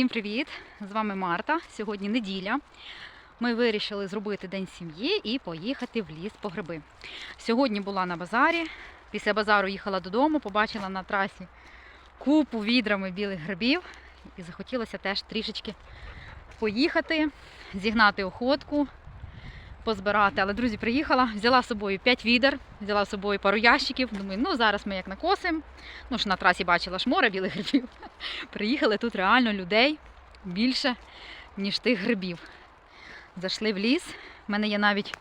Всім привіт! З вами Марта. Сьогодні неділя. Ми вирішили зробити день сім'ї і поїхати в ліс по гриби. Сьогодні була на базарі. Після базару їхала додому, побачила на трасі купу відрами білих грибів і захотілося теж трішечки поїхати, зігнати охотку, позбирати. Але, друзі, приїхала, взяла з собою 5 відер, взяла з собою пару ящиків. Думаю, ну зараз ми як накосимо. Ну ж на трасі бачила ж море білих грибів. Приїхали тут реально людей більше, ніж тих грибів. Зайшли в ліс. У мене є навіть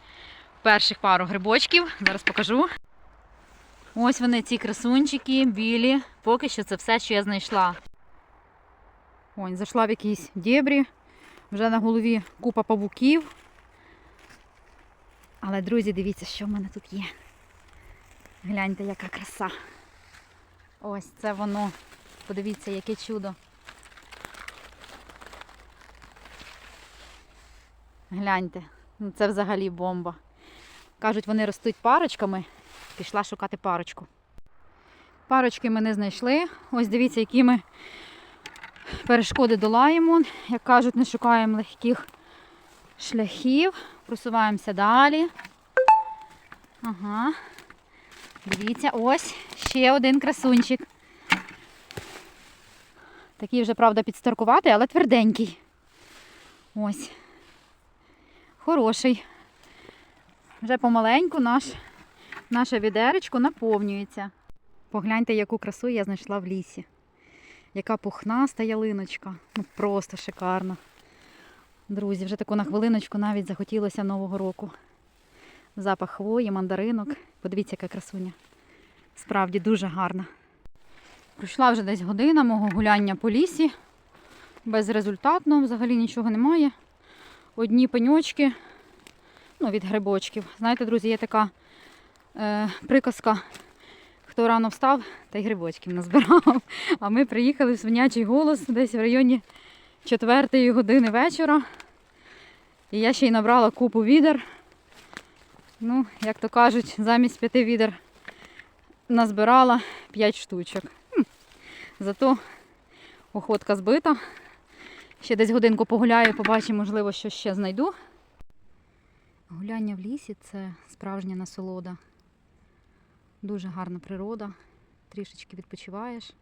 перших пару грибочків. Зараз покажу. Ось вони, ці красунчики, білі. Поки що це все, що я знайшла. Ось, зайшла в якісь дєбрі. Вже на голові купа павуків. Але, друзі, дивіться, що в мене тут є. Гляньте, яка краса. Ось це воно. Подивіться, яке чудо. Гляньте, ну це взагалі бомба. Кажуть, вони ростуть парочками. Пішла шукати парочку. Парочки ми не знайшли. Ось дивіться, які ми перешкоди долаємо. Як кажуть, не шукаємо легких шляхів. Просуваємося далі. Ага. Дивіться, ось ще один красунчик. Такий вже, правда, підстаркуватий, але тверденький. Ось. Хороший. Вже помаленьку наш, наше відеречко наповнюється. Погляньте, яку красу я знайшла в лісі. Яка пухнаста ялиночка. Ну, просто шикарна. Друзі, вже таку на хвилиночку навіть захотілося Нового року. Запах хвої, мандаринок. Подивіться, яка красуня. Справді дуже гарна. Пройшла вже десь година мого гуляння по лісі. Безрезультатно, взагалі нічого немає. Одні пеньочки, ну, від грибочків. Знаєте, друзі, є така е, приказка. Хто рано встав, та й грибочків назбирав. А ми приїхали в свинячий голос десь в районі 4 години вечора. І я ще й набрала купу відер. Ну, як то кажуть, замість п'яти відер назбирала 5 штучок. Хм. Зато охотка збита. Ще десь годинку погуляю, побачу, можливо, що ще знайду. Гуляння в лісі це справжня насолода. Дуже гарна природа. Трішечки відпочиваєш.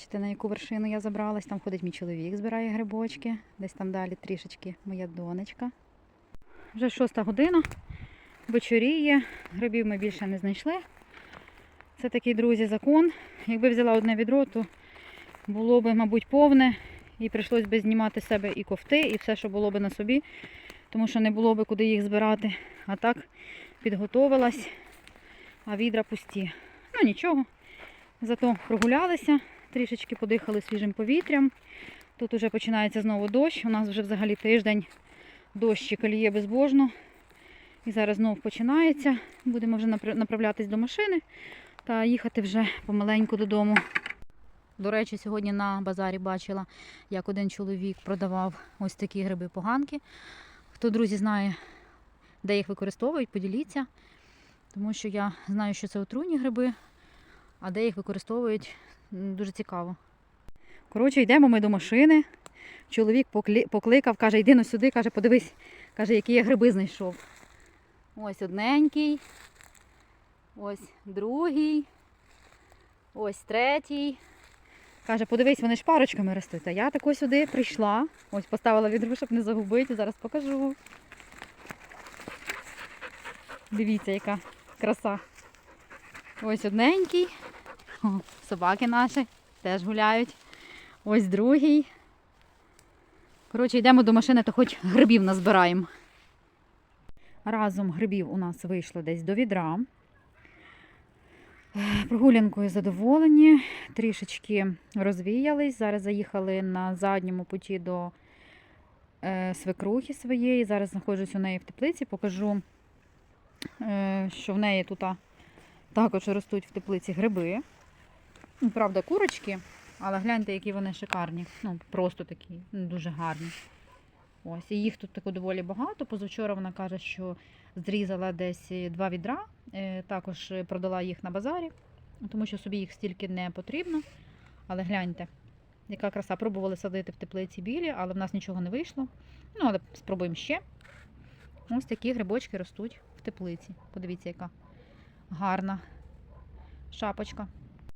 Бачите, на яку вершину я забралась. Там ходить мій чоловік, збирає грибочки. Десь там далі трішечки моя донечка. Вже шоста година. Вечоріє. Грибів ми більше не знайшли. Це такий, друзі, закон. Якби взяла одне відро, то було б, мабуть, повне. І прийшлось би знімати з себе і кофти, і все, що було б на собі, тому що не було б куди їх збирати. А так підготовилась, а відра пусті. Ну нічого. Зато прогулялися, трішечки подихали свіжим повітрям. Тут вже починається знову дощ. У нас вже взагалі тиждень дощі коліє безбожно. І зараз знову починається. Будемо вже направлятись до машини та їхати вже помаленьку додому. До речі, сьогодні на базарі бачила, як один чоловік продавав ось такі гриби-поганки. Хто, друзі, знає, де їх використовують, поділіться. Тому що я знаю, що це отруйні гриби, а де їх використовують, дуже цікаво. Коротше, йдемо ми до машини. Чоловік покликав, каже, йди ну сюди, каже, подивись, каже, які я гриби знайшов. Ось одненький, ось другий, ось третій. Каже, подивись, вони ж парочками ростуть. А я тако сюди прийшла. Ось поставила відро, щоб не загубити. Зараз покажу. Дивіться, яка краса. Ось одненький. Собаки наші теж гуляють. Ось другий. Коротше, йдемо до машини, то хоч грибів назбираємо. Разом грибів у нас вийшло десь до відра. Е, Прогулянкою задоволені, трішечки розвіялись. Зараз заїхали на задньому путі до е, свекрухи своєї. Зараз знаходжусь у неї в теплиці, покажу, е, що в неї тут також ростуть в теплиці гриби. Ну, Правда, курочки, але гляньте, які вони шикарні. Ну, просто такі, ну, дуже гарні. Ось, і їх тут тако доволі багато. Позавчора вона каже, що зрізала десь е, два відра, е, також е, продала їх на базарі, тому що собі їх стільки не потрібно. Але гляньте, яка краса. Пробували садити в теплиці білі, але в нас нічого не вийшло. Ну, але спробуємо ще. Ось такі грибочки ростуть в теплиці. Подивіться, яка гарна шапочка.